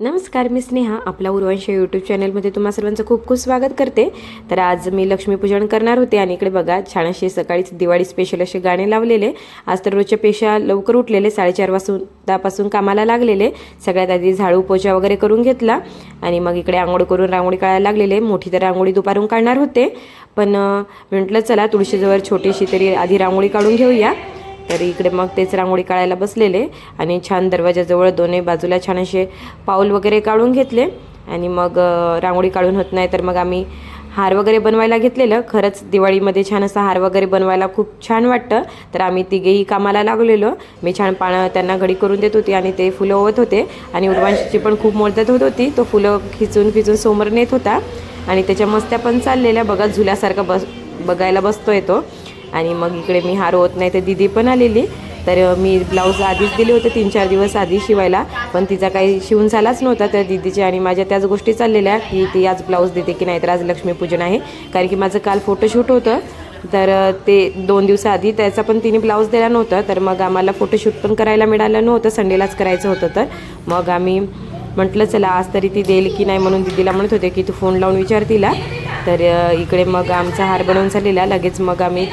नमस्कार मी स्नेहा आपला उर्वांश यूट्यूब चॅनलमध्ये तुम्हा सर्वांचं खूप खूप स्वागत करते. तर आज मी लक्ष्मीपूजन करणार होते आणि इकडे बघा छान असे सकाळीच दिवाळी स्पेशल असे गाणे लावलेले. आज तर रोजच्या पेशा लवकर उठलेले साडेचार वाजून त्यापासून कामाला लागलेले. सगळ्यात आधी झाडू पोचा वगैरे करून घेतला आणि मग इकडे आंघोळ करून रांगोळी काढायला लागलेले. मोठी तर रांगोळी दुपारून काढणार होते. पण म्हटलं चला तुळशीजवळ छोटीशी तरी आधी रांगोळी काढून घेऊया. तर इकडे मग तेच रांगोळी काढायला बसलेले आणि छान दरवाजाजवळ दोन्ही बाजूला छान असे पाऊल वगैरे काढून घेतले. आणि मग रांगोळी काढून होत नाही तर मग आम्ही हार वगैरे बनवायला घेतलेलं. खरंच दिवाळीमध्ये छान असा हार वगैरे बनवायला खूप छान वाटतं. तर आम्ही तिघेही कामाला लागलेलो. मी छान पानं त्यांना घडी करून देत होती आणि ते फुलं ओवत होते. आणि उर्वांशीची पण खूप मदत होत होती. तो फुलं खिचून खिचून समोर नेत होता. आणि त्याच्या मस्त्या पण चाललेल्या. बघा झुल्यासारखा बस बघायला बसतो येतो आणि मग इकडे मी हार होत नाही तर दिदी पण आलेली. तर मी ब्लाऊज आधीच दिले होते तीन चार दिवस आधी शिवायला. पण तिचा काही शिवून झालाच नव्हता तर दिदीच्या आणि माझ्या त्याच गोष्टी चाललेल्या की ती आज ब्लाऊज देते की नाही तर आज लक्ष्मीपूजन आहे. कारण की माझं काल फोटोशूट होतं. तर ते दोन दिवसाआधी त्याचा पण तिने ब्लाऊज दिला नव्हता. तर मग आम्हाला फोटोशूट पण करायला मिळालं नव्हतं संडेलाच करायचं होतं तर. मग आम्ही म्हटलं चला आज तरी ती देईल की नाही? म्हणून दिदीला म्हणत होते की तू फोन लावून विचार तिला. तर इकडे मग आमचा हार बनवून झालेला. लगेच मग आम्ही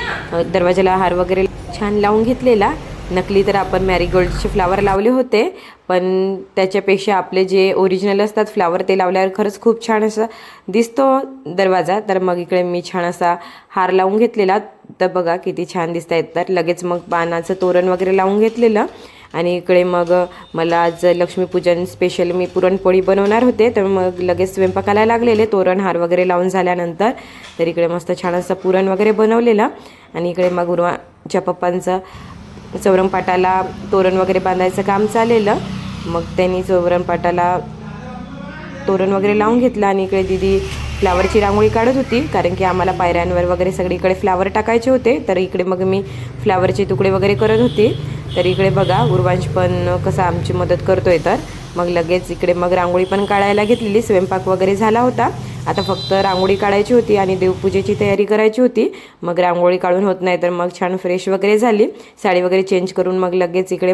दरवाजाला हार वगैरे छान लावून घेतलेला. नकली तर आपण मॅरीगोल्डचे फ्लावर लावले होते पण त्याच्यापेक्षा आपले जे ओरिजिनल असतात फ्लावर ते लावल्यावर खरंच खूप छान असं दिसतो दरवाजा. तर मग इकडे मी छान असा हार लावून घेतलेला. तर बघा किती छान दिसत आहेत तर लगेच मग पानाचं तोरण वगैरे लावून घेतलेलं. आणि इकडे मग मला आज लक्ष्मीपूजन स्पेशल मी पुरणपोळी बनवणार होते तर मग लगेच स्वयंपाकाला लागलेले तोरण हार वगैरे लावून झाल्यानंतर तर इकडे मस्त छान असं पुरण वगैरे बनवलेलं. आणि इकडे मग उर्वाच्या पप्पांचं चौरंगपाटाला तोरण वगैरे बांधायचं काम चाललेलं. मग त्यांनी चौरंगपाटाला तोरण वगैरे लावून घेतलं आणि इकडे दिदी फ्लावरची रांगोळी काढत होती कारण की आम्हाला पायऱ्यांवर वगैरे सगळीकडे फ्लावर टाकायचे होते. तर इकडे मग मी फ्लावरचे तुकडे वगैरे करत होते. तर इकडे बघा उर्वांश पण कसं आमची मदत करतोय तर. मग लगेच इकडे मग रांगोळी पण काढायला घेतलेली स्वयंपाक वगैरे झाला होता. आता फक्त रांगोळी काढायची होती आणि देवपूजेची तयारी करायची होती. मग रांगोळी काढून होत नाही तर मग छान फ्रेश वगैरे झाली. साडी वगैरे चेंज करून मग लगेच इकडे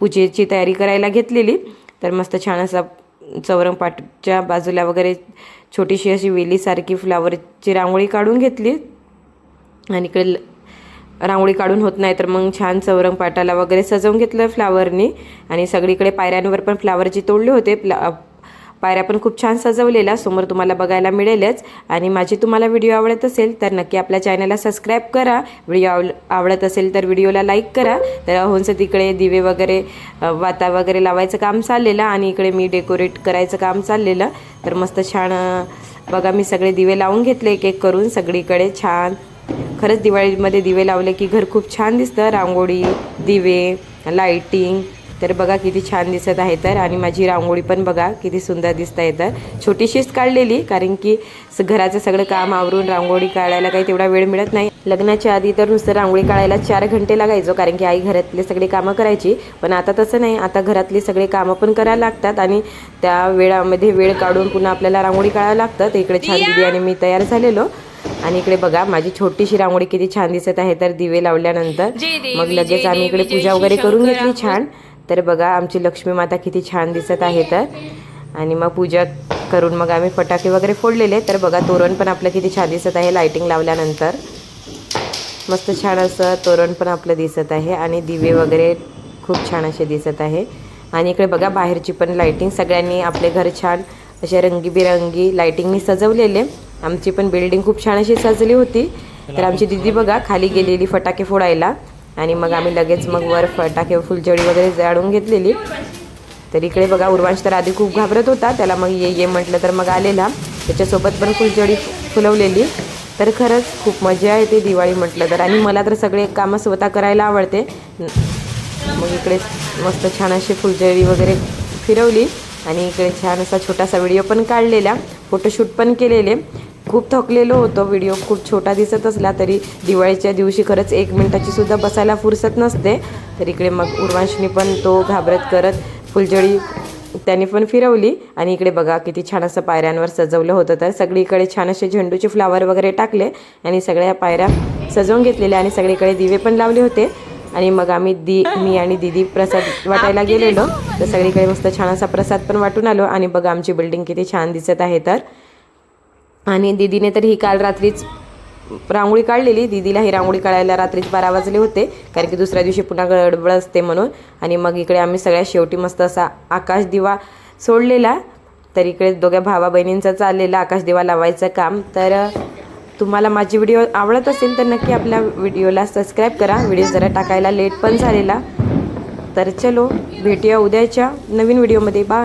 पूजेची तयारी करायला घेतलेली. तर मस्त छान असा चौरंगपाटच्या बाजूला वगैरे छोटीशी अशी वेलीसारखी फ्लावरची रांगोळी काढून घेतली. आणि इकडे ल- रांगोळी काढून होत नाही तर मग छान चौरंग पाटाला वगैरे सजवून घेतलं फ्लावरनी. आणि सगळीकडे पायऱ्यांवर पण फ्लावरची तोडले होते. प्ला पायऱ्या पण खूप छान सजवलेल्या समोर तुम्हाला बघायला मिळेलच. आणि माझी तुम्हाला व्हिडिओ आवडत असेल तर नक्की आपल्या चॅनलला सबस्क्राईब करा. व्हिडिओ आव आवडत असेल तर व्हिडिओला लाईक करा. तर अहोंचं तिकडे दिवे वगैरे वाता वगैरे लावायचं काम चाललेलं आणि इकडे मी डेकोरेट करायचं काम चाललेलं. तर मस्त छान बघा मी सगळे दिवे लावून घेतले एक एक करून सगळीकडे छान. खरंच दिवाळीमध्ये दिवे लावले की घर खूप छान दिसतं. रांगोळी दिवे लाईटिंग तर बघा किती छान दिसत आहे तर. आणि माझी रांगोळी पण बघा किती सुंदर दिसत आहे तर. छोटीशीच काढलेली कारण की घराचं सगळं काम आवरून रांगोळी काढायला काही तेवढा वेळ मिळत नाही. लग्नाच्या आधी तर नुसतं रांगोळी काढायला चार घंटे लागायचो कारण की आई घरातले सगळे कामं करायची. पण आता तसं नाही. आता घरातली सगळे कामं पण करायला लागतात आणि त्या वेळामध्ये वेळ काढून पुन्हा आपल्याला रांगोळी काढायला लागतं. तर इकडे छान दिदी आणि मी तयार झालेलो. आणि इकडे बघा माझी छोटीशी रांगोळी किती छान दिसत आहे तर दिवे लावल्यानंतर. मग लगेच आम्ही इकडे पूजा वगैरे करून घेतली छान. तर बघा आमची लक्ष्मी माता किती छान दिसत आहे तर. आणि मग पूजा करून मग आम्ही फटाके वगैरे फोडलेले. तर बघा तोरण पण आपलं किती छान दिसत आहे लाईटिंग लावल्यानंतर. मस्त छान असं तोरण पण आपलं दिसत आहे आणि दिवे वगैरे खूप छान असे दिसत आहे. आणि इकडे बघा बाहेरची पण लाईटिंग सगळ्यांनी आपले घर छान असे रंगीबिरंगी लाईटिंगनी सजवलेले. आमची पण बिल्डिंग खूप छान अशी सजली होती. तर आमची दिदी बघा खाली गेलेली फटाके फोडायला. आणि मग आम्ही लगेच मग वर फटा किंवा फुलझडी वगैरे जाळून घेतलेली. तर इकडे बघा उर्वांश तर आधी खूप घाबरत होता. त्याला मग ये ये म्हटलं तर मग आलेला. त्याच्यासोबत पण फुलझडी फुलवलेली. तर खरंच खूप मजा येते दिवाळी म्हटलं तर. आणि मला तर सगळे कामं स्वतः करायला आवडते. मग इकडे मस्त छान अशी फुलझडी वगैरे फिरवली. आणि इकडे छान असा छोटासा व्हिडिओ पण काढलेला. फोटोशूट पण केलेले. खूप थकलेलो होतो. व्हिडिओ खूप छोटा दिसत असला तरी दिवाळीच्या दिवशी खरंच एक मिनटाची सुद्धा बसायला फुरसत नसते. तर इकडे मग उर्वांशनी पण तो घाबरत करत फुलझडी त्यांनी पण फिरवली. आणि इकडे बघा किती छान असं पायऱ्यांवर सजवलं होतं. तर सगळीकडे छान असे झेंडूचे फ्लावर वगैरे टाकले आणि सगळ्या पायऱ्या सजवून घेतलेल्या आणि सगळीकडे दिवे पण लावले होते. आणि मग आम्ही दी मी आणि दिदी प्रसाद वाटायला गेलेलो. तर सगळीकडे मस्त छान असा प्रसाद पण वाटून आलो. आणि बघा आमची बिल्डिंग किती छान दिसत आहे तर. आणि दिदीने तर ही काल रात्रीच रांगोळी काढलेली. दिदीला ही रांगोळी काढायला रात्रीच बारा वाजले होते कारण की दुसऱ्या दिवशी पुन्हा गडबड असते म्हणून. आणि मग इकडे आम्ही सगळ्या शेवटी मस्त असा आकाश दिवा सोडलेला. तर इकडे दोघ्या भावा बहिणींचा चाललेला आकाश दिवा लावायचं काम. तर तुम्हाला माझी व्हिडिओ आवडत असेल तर नक्की आपल्या व्हिडिओला सबस्क्राईब करा. व्हिडिओ जरा टाकायला लेट पण झालेला. तर चलो भेटूया उद्याच्या नवीन व्हिडिओमध्ये. बाय.